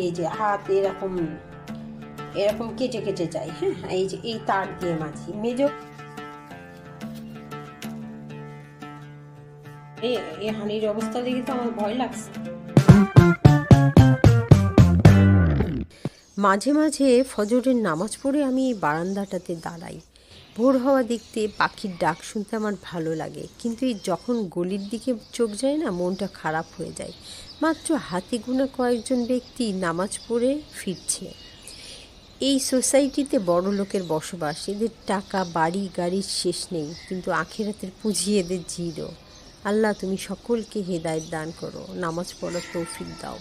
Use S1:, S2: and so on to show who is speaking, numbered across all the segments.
S1: এই যে হাত এরকম এরকম কেটে কেটে যায় হ্যাঁ? এই যে, এই তার দিয়ে মাছি মেজ। এই হানির অবস্থা দেখে তো আমার ভয় লাগছে। মাঝে মাঝে ফজরের নামাজ পড়ে আমি এই বারান্দাটাতে দাঁড়াই। ভোর হওয়া দেখতে পাখির ডাক শুনতে আমার ভালো লাগে, কিন্তু এই যখন গলির দিকে চোখ যায় না, মনটা খারাপ হয়ে যায়। মাত্র হাতে গোনা কয়েকজন ব্যক্তি নামাজ পড়ে ফিরছে। এই সোসাইটিতে বড় লোকের বসবাস, এদের টাকা, বাড়ি, গাড়ির শেষ নেই, কিন্তু আখেরাতের পুঁজি এদের জিরো। আল্লাহ, তুমি সকলকে হেদায়ত দান করো, নামাজ পড়ার তৌফিক দাও।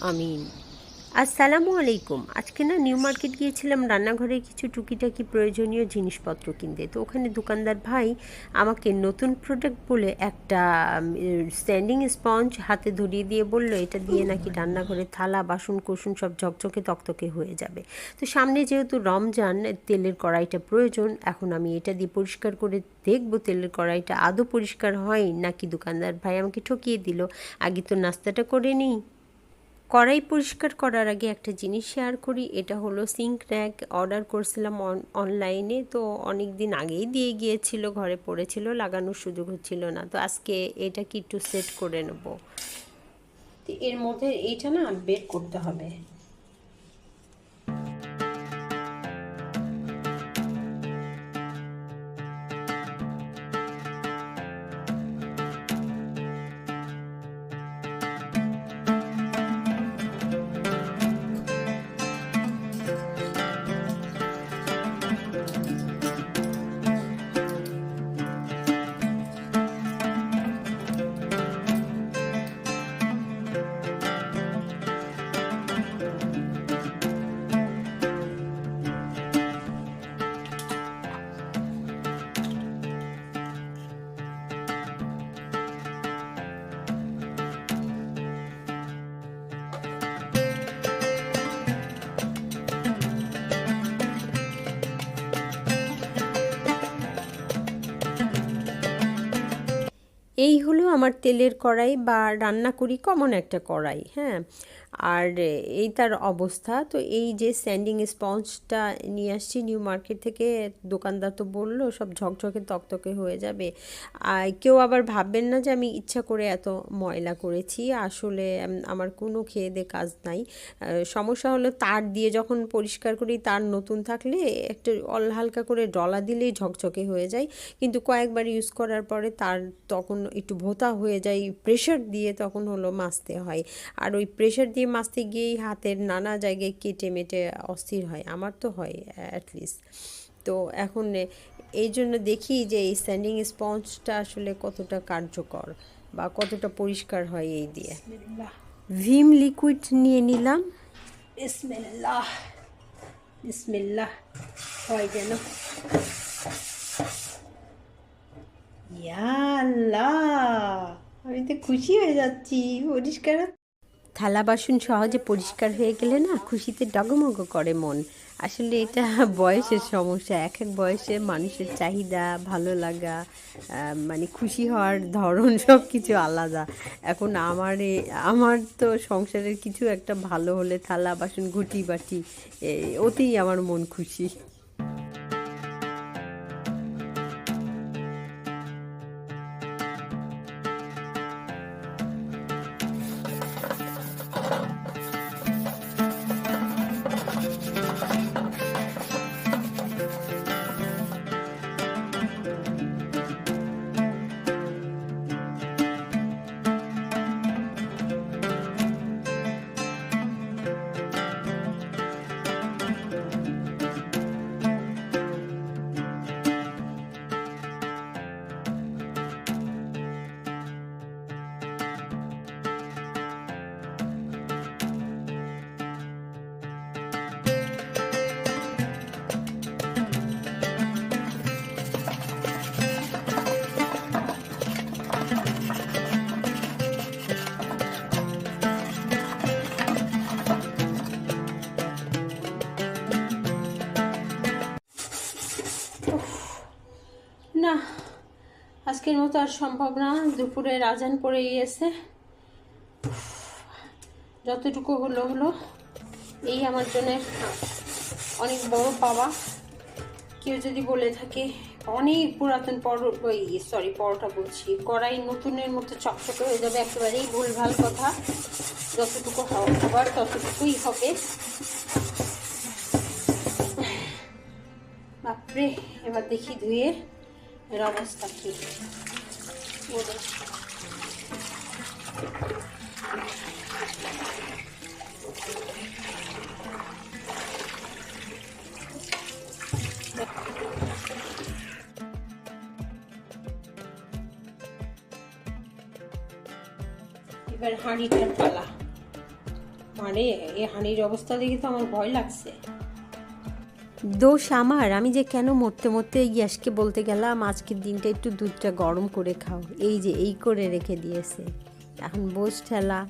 S1: আমিন। আসসালামু আলাইকুম। আজকে না নিউ মার্কেট গিয়েছিলাম, রান্নাঘরে কিছু টুকিটাকি প্রয়োজনীয় জিনিসপত্র কিনতে। তো ওখানে দোকানদার ভাই আমাকে নতুন প্রোডাক্ট বলে একটা স্ট্যান্ডিং স্পঞ্জ হাতে ধরিয়ে দিয়ে বলল, এটা দিয়ে নাকি রান্নাঘরে থালা, বাসন কোসন সব ঝকঝকে তকতকে হয়ে যাবে। তো সামনে যেহেতু রমজান, তেলের কড়াইটা প্রয়োজন, এখন আমি এটা দিয়ে পরিষ্কার করে দেখব তেলের কড়াইটা আদৌ পরিষ্কার হয় নাকি? দোকানদার ভাই আমাকে ঠকিয়ে দিল, আগে তো নাস্তাটা করে নিই। কড়াই পরিষ্কার করার আগে একটা জিনিস শেয়ার করি, এটা হলো সিঙ্ক র্যাক অর্ডার করছিলাম অনলাইনে তো অনেক দিন আগেই দিয়ে গিয়েছিল, ঘরে পড়েছিল, লাগানোর সুযোগ হচ্ছিল না। তো আজকে এটা কি একটু সেট করে নেব। এর মধ্যে এইটা না বের করতে হবে। আমার তেলের কড়াই বা রান্না করি কমন একটা কড়াই হ্যাঁ। আর এই তার অবস্থা, তো এই যে স্যান্ডিং স্পঞ্জটা নিয়ে আসছি নিউ মার্কেট থেকে, দোকানদার তো বলল, সব ঝকঝকে তকতকে হয়ে যাবে। আর কেউ আবার ভাববেন না যে আমি ইচ্ছা করে এত ময়লা করেছি, আসলে আমার কোনো খেয়ে দে কাজ নাই। সমস্যা হলো তার দিয়ে যখন পরিষ্কার করি, তার নতুন থাকলে একটু অল হালকা করে ডলা দিলেই ঝকঝকে হয়ে যায়। কিন্তু কয়েকবার ইউজ করার পরে তার তখন একটু ভোতা হয়ে যায় প্রেশার দিয়ে তখন হলো মাজতে হয়। আর ওই প্রেশার দিয়ে মাজতে গিয়েই হাতের নানা জায়গায় কেটে মেটে অস্থির হয় আমার তো হয় অ্যাটলিস্ট তো এখন এই জন্য দেখি যে এই স্যান্ডিং স্পঞ্জটা আসলে কতটা কার্যকর বা কতটা পরিষ্কার হয় এই দিয়ে। ভিম লিকুইড নিয়ে নিলাম। বিসমিল্লাহ। বিসমিল্লাহ। হয় যেন। আল্লাহ, আমি তো খুশি হয়ে যাচ্ছি, পরিষ্কার। থালা বাসন সহজে পরিষ্কার হয়ে গেলে না খুশিতে ডগমগ করে মন। আসলে এটা বয়সের সমস্যা, এক এক বয়সে মানুষের চাহিদা, ভালো লাগা মানে খুশি হওয়ার ধরন সব কিছু আলাদা। এখন আমার আমার তো সংসারের কিছু একটা ভালো হলে থালা বাসন, ঘুটি বাটি ওতেই আমার মন খুশি। আজকের মতো আর সম্ভব না। দুপুরে রাজান পড়ে গিয়েছে। যতটুকু হলো হলো, এই আমার জন্য অনেক বড় পাওয়া। কেউ যদি বলে থাকে, অনেক পুরাতন পর, ওই সরি পরোটা বলছি। কড়াই নতুনের মতো চকচকে হয়ে যাবে, একেবারেই ভুলভাল কথা। যতটুকু হবার ততটুকুই হবে। বাপরে, এবার দেখি ধুয়ে। এর অবস্থা কি। এবার হাঁড়িটার পালা। মানে এই হাঁড়ির অবস্থা দেখে তো আমার ভয় লাগছে। দোষ আমার। আমি যে কেন মরতে মরতে ইয়াসকে বলতে গেলাম, আজকের দিনটা একটু দুধটা গরম করে খাও। এই যে, এই করে রেখে দিয়েছে। এখন বোঝ ঠেলা।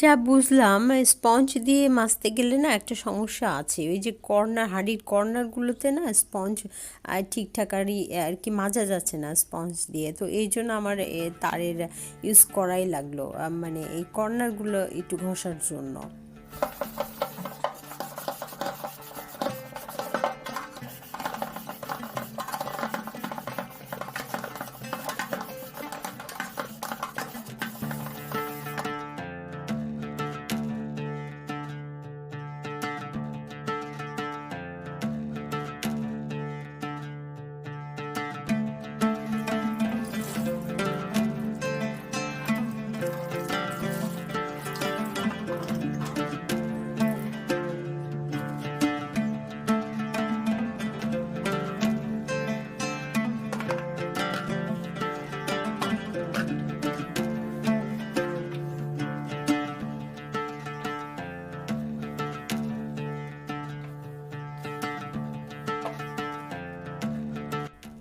S1: যা বুঝলাম স্পঞ্জ দিয়ে মাজতে গেলে না একটা সমস্যা আছে। ওই যে কর্নার, হাড়ির কর্নারগুলোতে না স্পঞ্জ ঠিকঠাক আর আর কি মাজা যাচ্ছে না স্পঞ্জ দিয়ে। তো এই জন্য আমার তারের ইউজ করাই লাগল মানে এই কর্নারগুলো একটু ঘষার জন্য।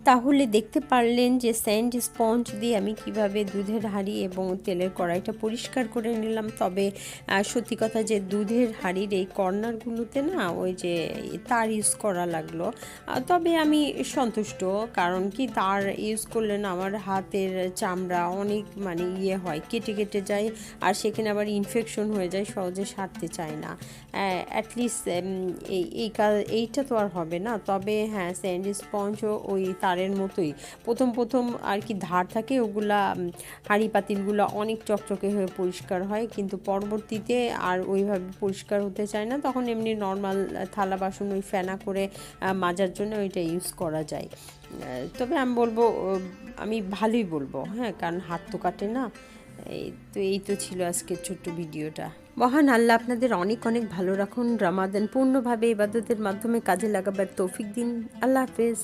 S1: তাহলে দেখতে পারলেন যে স্যান্ড স্পঞ্জ দিয়ে আমি কীভাবে দুধের হাঁড়ি এবং তেলের কড়াইটা পরিষ্কার করে নিলাম। তবে সত্যি কথা যে দুধের হাঁড়ির এই কর্নারগুলোতে না ওই যে তার ইউজ করা লাগল। তবে আমি সন্তুষ্ট, কারণ কি তার ইউজ করলে না আমার হাতের চামড়া অনেক মানে ইয়ে হয়, কেটে কেটে যায় আর সেখানে আবার ইনফেকশন হয়ে যায়, সহজে সারতে চায় না। অ্যাটলিস্ট এই এই কাজ এইটা তো আর হবে না। তবে হ্যাঁ স্যান্ড স্পঞ্জও ওই তারের মতোই। প্রথম প্রথম আর কি ধার থাকে, ওগুলা হাঁড়ি পাতিলগুলো অনেক চকচকে হয়ে পরিষ্কার হয়, কিন্তু পরবর্তীতে আর ওইভাবে পরিষ্কার হতে চায় না। তখন এমনি নর্মাল থালা বাসন ওই ফেনা করে মাজার জন্য ওইটা ইউজ করা যায়। তবে আমি বলব আমি ভালোই বলব হ্যাঁ কারণ হাত তো কাটে না। এই তো এই তো ছিল আজকের ছোট্ট ভিডিওটা। মহান আল্লাহ আপনাদের অনেক অনেক ভালো রাখুন, রামাদান পূর্ণভাবে ইবাদতের মাধ্যমে কাজে লাগাবার তৌফিক দিন। আল্লাহ হাফেজ।